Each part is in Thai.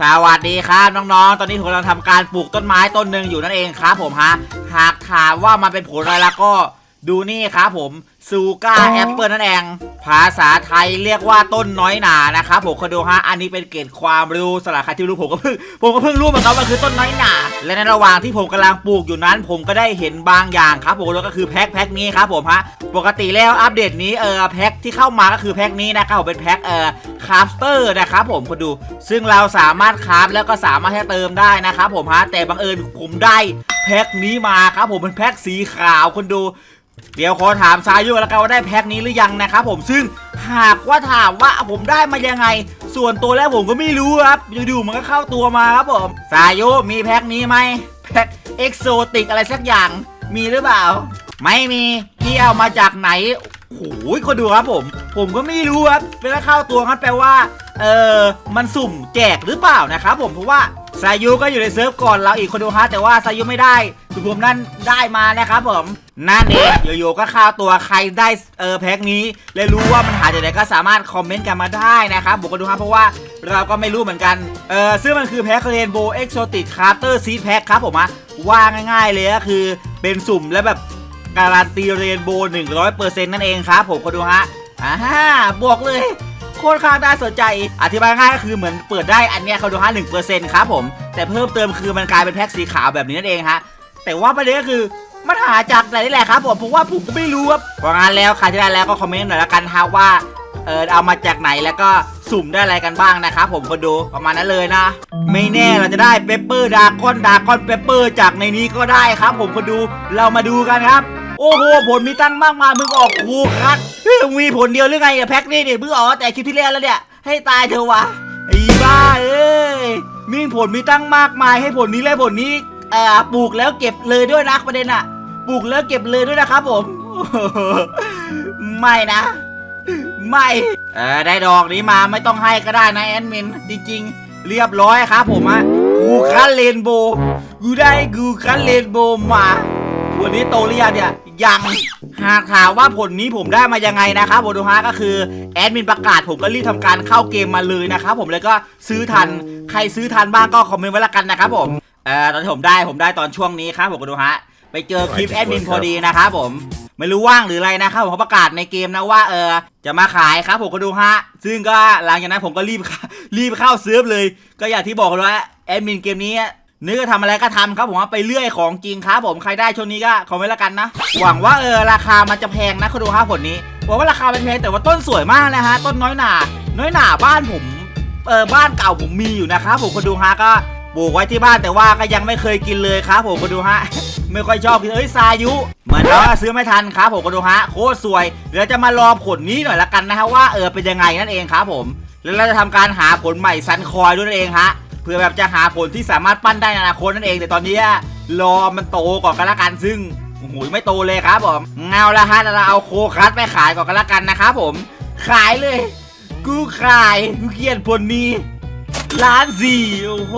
สวัสดีครับน้องๆ ตอนนี้ผมกำลังทำการปลูกต้นไม้ต้นหนึ่งอยู่นั่นเองครับผมฮะ หากถามว่ามันเป็นผลอะไรแล้วก็ดูนี่ครับผม ซูก้าแอปเปิลนั่นเอง ภาษาไทยเรียกว่าต้นน้อยหนานะครับผมคนดูฮะอันนี้เป็นเกร็ดความรู้สำหรับใครที่รู้ผมก็เพิ่งผมก็เพิ่งรู้เหมือนกันว่าคือต้นน้อยหนา และในระหว่างที่ผมกำลังปลูกอยู่นั้น ผมก็ได้เห็นบางอย่างครับผมแล้วก็คือแพ็คแพ็คนี้ครับผมฮะปกติแล้วอัปเดตนี้เออแพ็คที่เข้ามาก็คือแพ็คนี้นะครับผมเป็นแพ็คเออคราฟเตอร์นะครับผมคนดู ซึ่งเราสามารถคราฟแล้วก็สามารถให้เติมได้นะครับผมฮะแต่บังเอิญผมได้แพ็คนี้มาครับผมเป็นแพ็คสีขาวคนดู เดี๋ยวขอถามซายุแล้วกันว่าได้แพ็คนี้หรือยังนะครับผมซึ่งหากว่าถามว่าผมได้มายังไง ส่วนตัวแล้วผมก็ไม่รู้ครับอยู่ๆมันก็เข้าตัวมาครับผมซายุมีแพ็คนี้ไหมแพ็คเอ็กโซติกอะไรสักอย่างมีหรือเปล่า ไม่มีพี่เอามาจากไหน โอ้โหคนดูครับผม ผมก็ไม่รู้ครับเป็นแล้วเข้าตัวครับแปลว่า เออมันสุ่มแจกหรือเปล่านะครับผมเพราะว่าซายุก็อยู่ในเซิร์ฟก่อนเราอีกคนดูฮะแต่ว่าซายุไม่ได้คือผมนั่นได้มานะครับผมนั่นเองโยโย่ก็เข้าตัวใครได้เออแพ็คนี้และรู้ว่ามันหาจากไหนก็สามารถคอมเมนต์กันมาได้นะครับผมก็ดูฮะเพราะว่าเราก็ไม่รู้เหมือนกันเออซึ่งมันคือแพ็คเรนโบว์เอ็กโซติกคาร์เตอร์ซีดแพ็คครับผมอะว่าง่าย ๆเลยก็คือเป็นสุ่มและแบบ การันตีเรนโบว์หนึ่งร้อยเปอร์เซ็นต์นั่นเองครับผมก็ดูฮะอ่าบวกเลยโคตรค่าได้สนใจ อธิบายง่ายก็คือเหมือนเปิดได้อันเนี้ยเขาดูฮะหนึ่งเปอร์เซ็นต์ครับผม แต่เพิ่มเติมคือมันกลายเป็นแพ็คสีขาวแบบนี้นั่นเองฮะ แต่ว่าประเด็นก็คือมันหาจากไหนนี่แหละครับผม ผมว่าผมก็ไม่รู้ครับเพราะงั้นแล้วใครที่ได้แล้วก็คอมเมนต์หน่อยละกันฮะว่าเออเอามาจากไหนแล้วก็สุ่มได้อะไรกันบ้างนะครับผมคนดูประมาณนั้นเลยนะ ไม่แน่เราจะได้เปปเปอร์ดากอนดากอนเปเปอร์จากในนี้ก็ได้ครับ ผมคนดูเรามาดูกันครับ โอ้โหผลมีตั้งมากมายมึงออกครูครับเฮ้ยมึงมีผลเดียวหรือไงอะแพ็คนี่เนี่ยมึงออกแต่คลิปที่แล้วแล้วเนี่ยให้ตายเถอะวะไอ้บ้าเอ้ยมีผลมีตั้งมากมายให้ผลนี้และผลนี้เอ่อปลูกแล้วเก็บเลยด้วยนะประเด็นอะปลูกแล้วเก็บเลยด้วยนะครับผมไม่นะไม่เออได้ดอกนี้มาไม่ต้องให้ก็ได้นะแอดมิน จริงๆ เรียบร้อยครับผมอะกูคันเรนโบว์กูได้กูคันเรนโบว์มา วันนี้โตหรือยังเนี่ย ยังหากถามว่าผลนี้ผมได้มายังไงนะครับโบดูฮะก็คือแอดมินประกาศผมก็รีบทำการเข้าเกมมาเลยนะครับผมแล้วก็ซื้อทันใครซื้อทันบ้างก็คอมเมนต์ไว้ละกันนะครับผมเอ่อตอนที่ผมได้ผมได้ตอนช่วงนี้ครับผมก็ดูฮะไปเจอคลิปแอดมินพอดีนะครับผมไม่รู้ว่างหรืออะไรนะครับผมเขาประกาศในเกมนะว่าเออจะมาขายครับผมก็ดูฮะซึ่งก็หลังจากนั้นผมก็รีบรีบเข้าซื้อเลย ก็อย่างที่บอกเลยว่าแอดมินเกมนี้ นึกจะทำอะไรก็ทำครับผมว่าไปเรื่อยของจริงครับผมใครได้ช่วงนี้ก็คอมเมนต์ละกันนะ หวังว่าเออราคามันจะแพงนะคุณดูฮะผลนี้บอกว่าราคามันแพงแต่ว่าต้นสวยมากนะฮะต้นน้อยหนาน้อยหนาบ้านผมเออบ้านเก่าผมมีอยู่นะครับผมคนดูฮะก็ปลูกไว้ที่บ้านแต่ว่าก็ยังไม่เคยกินเลยครับผมคนดูฮะไม่ค่อยชอบกินเอ้ยซายุเหมือนเราซื้อไม่ทันครับผมก็ดูฮะโคตรสวยเดี๋ยวจะมารอผลนี้หน่อยละกันนะฮะว่าเออเป็นยังไงนั่นเองครับผม แล้วเราจะทำการหาผลใหม่ซันคอยด้วยนั่นเองฮะ เพื่อแบบจะหาผลที่สามารถปั้นได้ในอนาคตนั่นเองแต่ตอนนี้รอมันโตก่อนกันละกันซึ่งโอ้โหไม่โตเลยครับผมเงาละฮะเราเอาโคคัสไปขายก่อนกันละกันนะครับผม ขายเลย กูขายกูเกลียดผลนี้ล้านสี่โอ้โห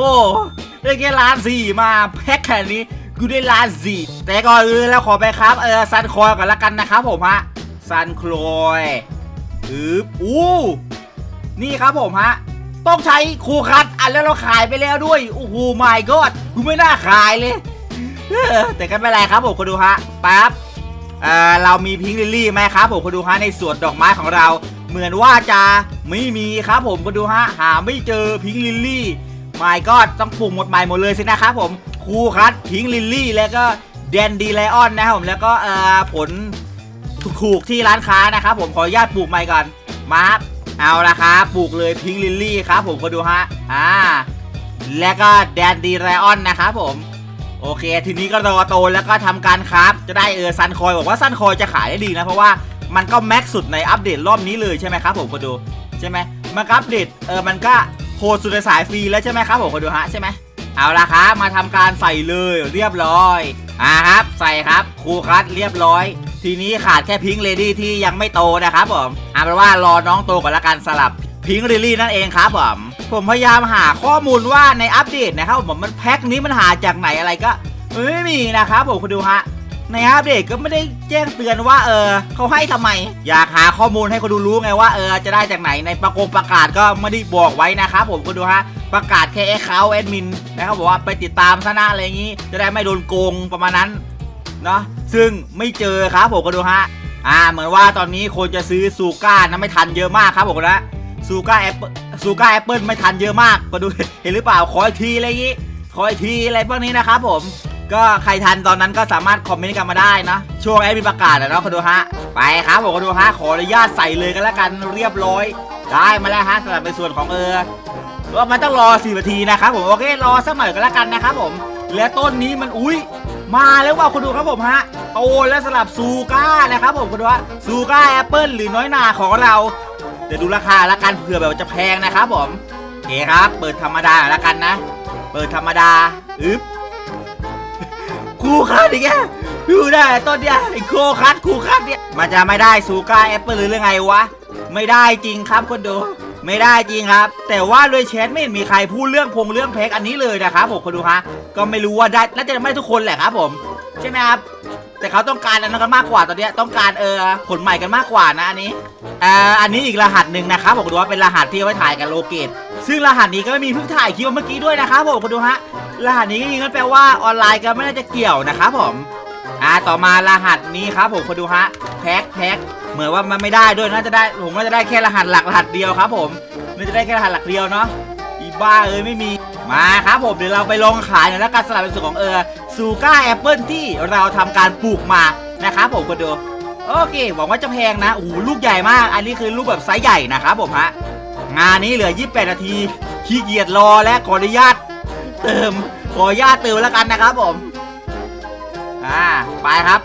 ได้แค่ล้านสี่มาแพ็คแค่นี้กูได้ล้านสี่แต่ก่อนอื่นเราขอไปครับเออซันคอยก่อนละกันนะครับผมฮะซันคลอยอืบอู้นี่ครับผมฮะต้องใช้คูคัด อันแล้วเราขายไปแล้วด้วย โอ้โหไม่กอดกูไม่น่าขายเลยแต่ก็ไม่เป็นไรครับผมคนดูฮะแป๊บเเรามีพิงค์ลิลลี่ไหมครับผมคนดูฮะในสวนดอกไม้ของเรา เหมือนว่าจะไม่มีครับผมก็ดูฮะหาไม่เจอพิงค์ลิลลี่ไม่ก็ต้องปลูกหมดใหม่หมดเลยสินะครับผมครูคัดพิงค์ลิลลี่แล้วก็แดนดีไลออนนะครับผมแล้วก็ผลถูกที่ร้านค้านะครับผมขออนุญาตปลูกใหม่ก่อนมาครับ เอาละครับปลูกเลยพิงลิลลี่ครับผมก็ดูฮะ อ่า แล้วก็แดนดีไลออนนะครับผม โอเค ทีนี้ก็รอโตแล้วก็ทำการครับจะได้เออซันคอยบอกว่าซันคอยจะขายได้ดีนะ เพราะว่ามันก็แม็กสุดในอัปเดตรอบนี้เลยใช่ไหมครับผมคนดูใช่ไหมมันอัปเดตเออมันก็โหดสุดสายฟรีแล้วใช่ไหมครับผมคนดูฮะใช่ไหมเอาละครับมาทำการใส่เลยเรียบร้อย อ่าครับ ใส่ครับครูคัดเรียบร้อย ทีนี้ขาดแค่พิงค์เลดี้ที่ยังไม่โตนะครับผมเอาเป็นว่ารอน้องโตก่อนละกันสลับพิงค์ลิลี่นั่นเองครับผมผมพยายามหาข้อมูลว่าในอัปเดตนะครับผมมันแพ็คนี้มันหาจากไหนอะไรก็ไม่มีนะครับผมคุณดูฮะในอัปเดตก็ไม่ได้แจ้งเตือนว่าเออเขาให้ทำไม อยากหาข้อมูลให้คนดูรู้ไงว่าเออจะได้จากไหนในประกงประกาศก็ไม่ได้บอกไว้นะครับผมคนดูฮะประกาศแค่แอคเคาท์แอดมินนะครับบอกว่าไปติดตามซะนะอะไรอย่างนี้ จะได้ไม่โดนโกงประมาณนั้น นาะซึ่งไม่เจอครับผมคนดูฮะอ่าเหมือนว่าตอนนี้คนจะซื้อซูก้านะไม่ทันเยอะมากครับผมนะซูก้าแอปเปิลซูก้าแอปเปิลไม่ทันเยอะมากก็ดูเห็นหรือเปล่าขออีกทีอะไรอย่างนี้ขออีกทีอะไรพวกนี้นะครับผมก็ใครทันตอนนั้นก็สามารถคอมเมนต์กันมาได้นะ ช่วงแอดมินประกาศอะเนาะคนดูฮะไปครับผมคนดูฮะขออนุญาตใส่เลยกันแล้วกันเรียบร้อย ได้มาแล้วฮะสำหรับในส่วนของเออว่ามันต้องรอ 4 นาทีนะครับผมโอเครอสักหน่อยกันแล้วกันนะครับผมและต้นนี้มันอุ้ย มาแล้วว่าคุณดูครับผมฮะโอ้และสลับซูก้านะครับผมคุณดูฮะซูก้าแอปเปิลหรือน้อยหนาของเราเดี๋ยวดูราคาล้วกันเผื่อแบบจะแพงนะครับผมโอเคครับ เปิดธรรมดาล้วกันนะ เปิดธรรมดาอึ๊บคูคัดอีกแกดูได้ต้นเนี้ยไอ้โคคัดคูคัดเนี่ยมันจะไม่ได้ซูก้าแอปเปิลหรือเรื่องไงวะไม่ได้จริงครับคนดู ไม่ได้จริงครับ แต่ว่าเลยแชทไม่เห็นมีใครพูดเรื่องพงเรื่องแพ็กอันนี้เลยนะครับผมคนดูฮะก็ไม่รู้ว่าได้น่าจะไม่ทุกคนแหละครับผม ใช่ไหมครับแต่เขาต้องการอันนั้นกันมากกว่าตอนนี้ต้องการเออผลใหม่กันมากกว่านะอันนี้อ่ออันนี้อีกรหัสหนึ่งนะครับผมดูว่าเป็นรหัสที่เอาไว้ถ่ายกับโลเกตซึ่งรหัสนี้ก็ไม่มีเพิ่งถ่ายคลิปเมื่อกี้ด้วยนะครับผมคุณดูฮะรหัสนี้จริงๆก็แปลว่าออนไลน์ก็ไม่น่าจะเกี่ยวนะครับผม อ่าต่อมารหัสนี้ครับผมคุณดูฮะแพ็คแพ็คเหมือนว่ามันไม่ได้ด้วยน่าจะได้ผมน่าจะได้แค่รหัสหลักรหัสเดียวครับ ผมน่าจะได้แค่รหัสหลักเดียวเนาะอีบ้าเอ้ยไม่มีมาครับผมเดี๋ยวเราไปลองขายหน่อยแล้วกันสลับเป็นส่วนของเออซูก้าแอปเปิลที่เราทำการปลูกมานะครับผมคุณดูโอเคหวังว่าจะแพงนะโอ้โหลูกใหญ่มาก อันนี้คือลูกแบบไซส์ใหญ่นะครับผมฮะงานนี้เหลือ 28 นาทีขี้เกียจรอและขออนุญาตเติมขออนุญาตเติมแล้วกันนะครับผม อ่าไปครับ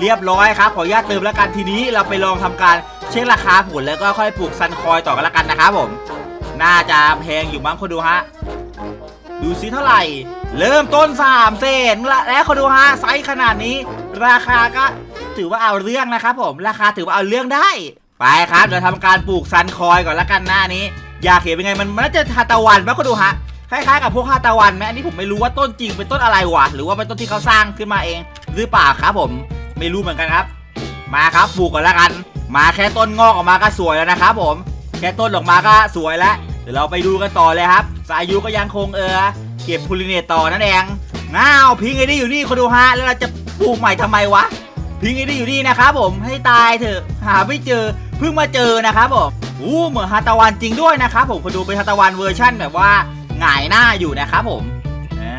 เรียบร้อยครับ ขออนุญาตเติมแล้วกันทีนี้เราไปลองทำการเช็คราคาผลแล้วก็ค่อยปลูกซันคอยต่อกันแล้วกันนะครับผม น่าจะแพงอยู่มั้งคนดูฮะดูซิเท่าไหร่ เริ่มต้น3เซนละแล้วคนดูฮะไซส์ขนาดนี้ ราคาก็ถือว่าเอาเรื่องนะครับผมราคาถือว่าเอาเรื่องได้ ไปครับเดี๋ยวทำการปลูกซันคอยก่อนละกันหน้านี้ อยากเห็นเป็นไงมันมันน่าจะทาตะวันไหมคนดูฮะ คล้ายๆกับพวกฮาตาวันไหมอันนี้ผมไม่รู้ว่าต้นจริงเป็นต้นอะไรวะหรือว่าเป็นต้นที่เขาสร้างขึ้นมาเอง หรือเปล่าครับผมไม่รู้เหมือนกันครับ มาครับปลูกก่อนแล้วกัน มาแค่ต้นงอกออกมาก็สวยแล้วนะครับผมแค่ต้นออกมาก็สวยแล้วเดี๋ยวเราไปดูกันต่อเลยครับ สายุก็ยังคงเออเก็บพูลิเนตต่อนั่นเองง้าวพิงไอ้นี่อยู่นี่คนดูฮะแล้วเราจะปลูกใหม่ทำไมวะพิงไอ้นี่อยู่นี่นะครับผมให้ตายเถอะหาไม่เจอเพิ่งมาเจอนะครับผมอู้เหมือนฮาตาวันจริงด้วยนะครับผมคนดูเป็นฮาตาวันเวอร์ชั่นแบบว่า หงายหน้าอยู่นะครับผมอ่า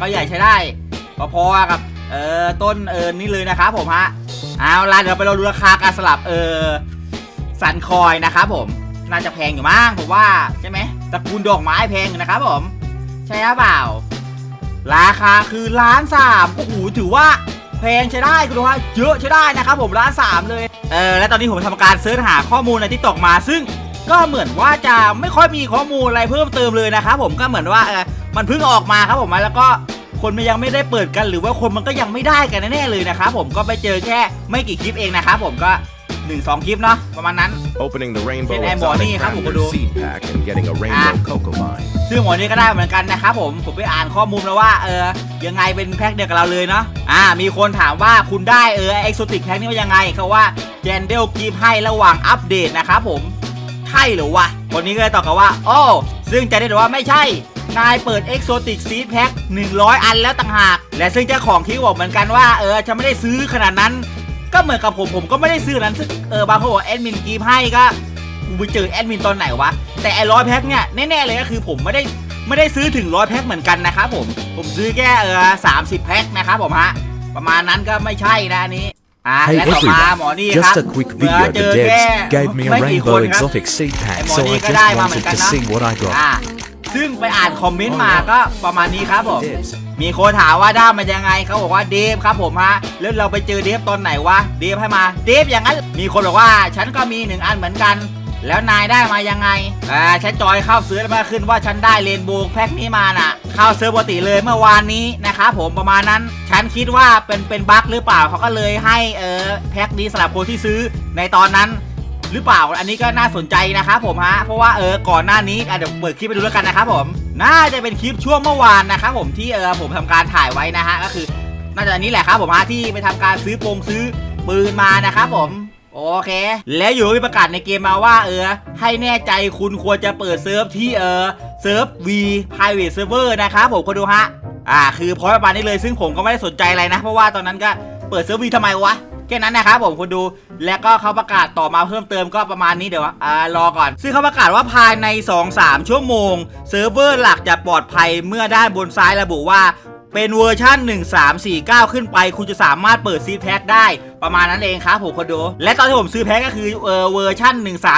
ก็ใหญ่ใช้ได้พอๆกับเอ่อต้นเอิญนี่เลยนะครับผมฮะเอาล่ะเดี๋ยวไปเราดูราคาการสลับเออสันคอยนะครับผมน่าจะแพงอยู่มั้งผมว่าใช่ไหมตระกูลดอกไม้แพงนะครับผม ใช่หรือเปล่า ราคาคือล้านสามโอ้โหถือว่าแพงใช้ได้คุณดูฮะเยอะใช้ได้นะครับผมล้านสามเลยเออและตอนนี้ผมทำการเสิร์ชหาข้อมูลในที่ตกมาซึ่ง ก็เหมือนว่าจะไม่ค่อยมีข้อมูลอะไรเพิ่มเติมเลยนะครับผมก็เหมือนว่าเออมันเพิ่งออกมาครับผมแล้วก็คนมันยังไม่ได้เปิดกันหรือว่าคนมันก็ยังไม่ได้กันแน่ๆเลยนะครับผมก็ไปเจอแค่ไม่กี่คลิปเองนะครับผมก็1นสองคลิปเนาะประมาณนั้น Opening the rainbow Trên em bỏ đi exotic khá một lavender đồ. seed pack and getting a rainbow À. cocoa vine. ซึ่งหมวดนี้ก็ได้เหมือนกันนะครับผมผมไปอ่านข้อมูลแล้วว่าเออยังไงเป็นแพ็คเดียวกับเราเลยเนาะอ่ามีคนถามว่าคุณได้เออเอ็กโซติกแพ็คนี้ว่ายังไงเขาว่าเจนเดลกีฟให้ระหว่างอัปเดตนะครับผม ใช่หรือวะ คนนี้ก็เลยตอบกลับว่า โอ้ ซึ่งจะได้บอกว่าไม่ใช่ นายเปิดเอ็กโซติกซีดแพ็ค100 อันแล้วต่างหาก และซึ่งเจ้าของคลิปบอกเหมือนกันว่า เออ ฉันไม่ได้ซื้อขนาดนั้น ก็เหมือนกับผม ผมก็ไม่ได้ซื้อนั้นซึ่งเออบางคนบอกแอดมินกีฟให้ก็กูไปเจอแอดมินตอนไหนวะ แต่ไอ้ร้อยแพ็คเนี่ยแน่ๆเลยก็คือผมไม่ได้ไม่ได้ซื้อถึงร้อยแพ็คเหมือนกันนะครับผม ผมซื้อแค่เออสามสิบแพ็คนะครับผมฮะ ประมาณนั้นก็ไม่ใช่นะอันนี้ อ่า Hey และต่อมา everyone, หมอนี่ครับ Just a quick เมื่อ video. เจ The อแค่ devs gave me a ไม่กี่คน rainbow ครับ exotic seed ไอ้ pack, หมอ so นี่ I ก็ได้ just มาเหมือน wanted กัน to นะ see what I got. อ่าซึ่งไปอ่านคอมเมนต์มาก็ประมาณนี้ครับผม Devs. มีคนถามว่าด้ามมันยังไงเขาบอกว่าเดฟครับผมฮะแล้วเราไปเจอเดฟตอนไหนวะเดฟให้มาเดฟอย่างนั้น มีคนบอกว่าฉันก็มีหนึ่งอันเหมือนกัน แล้วนายได้มายังไง อ่า ฉันจอยเข้าซื้อมาขึ้นว่าฉันได้เรนโบว์แพ็คนี้มาน่ะ เข้าเซิร์ปกติเลยเมื่อวานนี้นะครับผมประมาณนั้น ฉันคิดว่าเป็นเป็นบั๊กหรือเปล่าเขาก็เลยให้เออแพ็คนี้สำหรับคนที่ซื้อในตอนนั้นหรือเปล่า อันนี้ก็น่าสนใจนะครับผมฮะ เพราะว่าเออ ก่อนหน้านี้เดี๋ยวเปิดคลิปไปดูแล้วกันนะครับผม น่าจะเป็นคลิปช่วงเมื่อวานนะครับผมที่เออผมทำการถ่ายไว้นะฮะ ก็คือ น่าจะอันนี้แหละครับผมฮะที่ไปทำการซื้อปงซื้อปืนมานะครับผม โอเค แล้วอยู่มีประกาศในเกมมาว่าเออ ให้แน่ใจคุณควรจะเปิดเซิร์ฟที่เออเซิร์ฟ V private server นะครับผมคนดูฮะ อ่า คือพอยประมาณนี้เลยซึ่งผมก็ไม่ได้สนใจอะไรนะ เพราะว่าตอนนั้นก็เปิดเซิร์ฟ V ทำไมวะแค่นั้นนะครับผมคนดูแล้วก็เขาประกาศต่อมาเพิ่มเติมก็ประมาณนี้เดี๋ยวอ่ารอก่อน ซึ่งเขาประกาศว่าภายใน 2-3 ชั่วโมง เซิร์ฟเวอร์หลักจะปลอดภัยเมื่อด้านบนซ้ายระบุว่า เป็นเวอร์ชัน1349 ขึ้นไป คุณจะสามารถเปิดซีแพ็คได้ประมาณนั้นเองครับผมคนดูและตอนที่ผมซื้อแพ็คก็คือเออเวอร์ชัน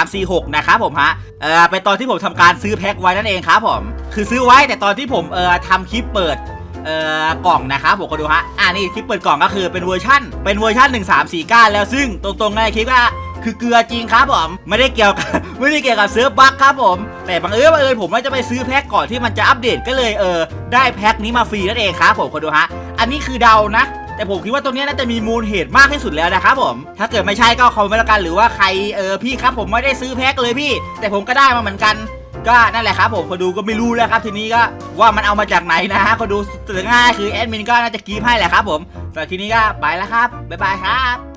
1346 นะครับผมฮะเออเป็นตอนที่ผมทำการซื้อแพ็คไว้นั่นเองครับผมคือซื้อไว้แต่ตอนที่ผมเออทำคลิปเปิดเอ่อกล่องนะครับผมก็ดูฮะอ่านี่คลิปเปิดกล่องก็คือเป็นเวอร์ชั่นเป็นเวอร์ชั่น1349 แล้วซึ่งตรงๆในคลิปก็ คือเกลือจริงครับผมไม่ได้เกี่ยวกับไม่ได้เกี่ยวกับเซิร์ฟบัคครับผม แต่บังเอิญบังเอิญผมว่าจะไปซื้อแพ็คก่อนที่มันจะอัปเดตก็เลยเออได้แพ็คนี้มาฟรีนั่นเองครับผมคนดูฮะอันนี้คือเดานะแต่ผมคิดว่าตรงนี้น่าจะมีมูลเหตุมากที่สุดแล้วนะครับผม ถ้าเกิดไม่ใช่ก็คอมเมนต์แล้วกันหรือว่าใครเออพี่ครับผมไม่ได้ซื้อแพ็คเลยพี่ แต่ผมก็ได้มาเหมือนกัน ก็นั่นแหละครับผมคนดูก็ไม่รู้แล้วครับทีนี้ก็ว่ามันเอามาจากไหนนะฮะคนดูสุดง่ายคือแอดมินก็น่าจะกรีบให้แหละครับผมสำหรับทีนี้ก็ไปแล้วครับบ๊ายบายครับ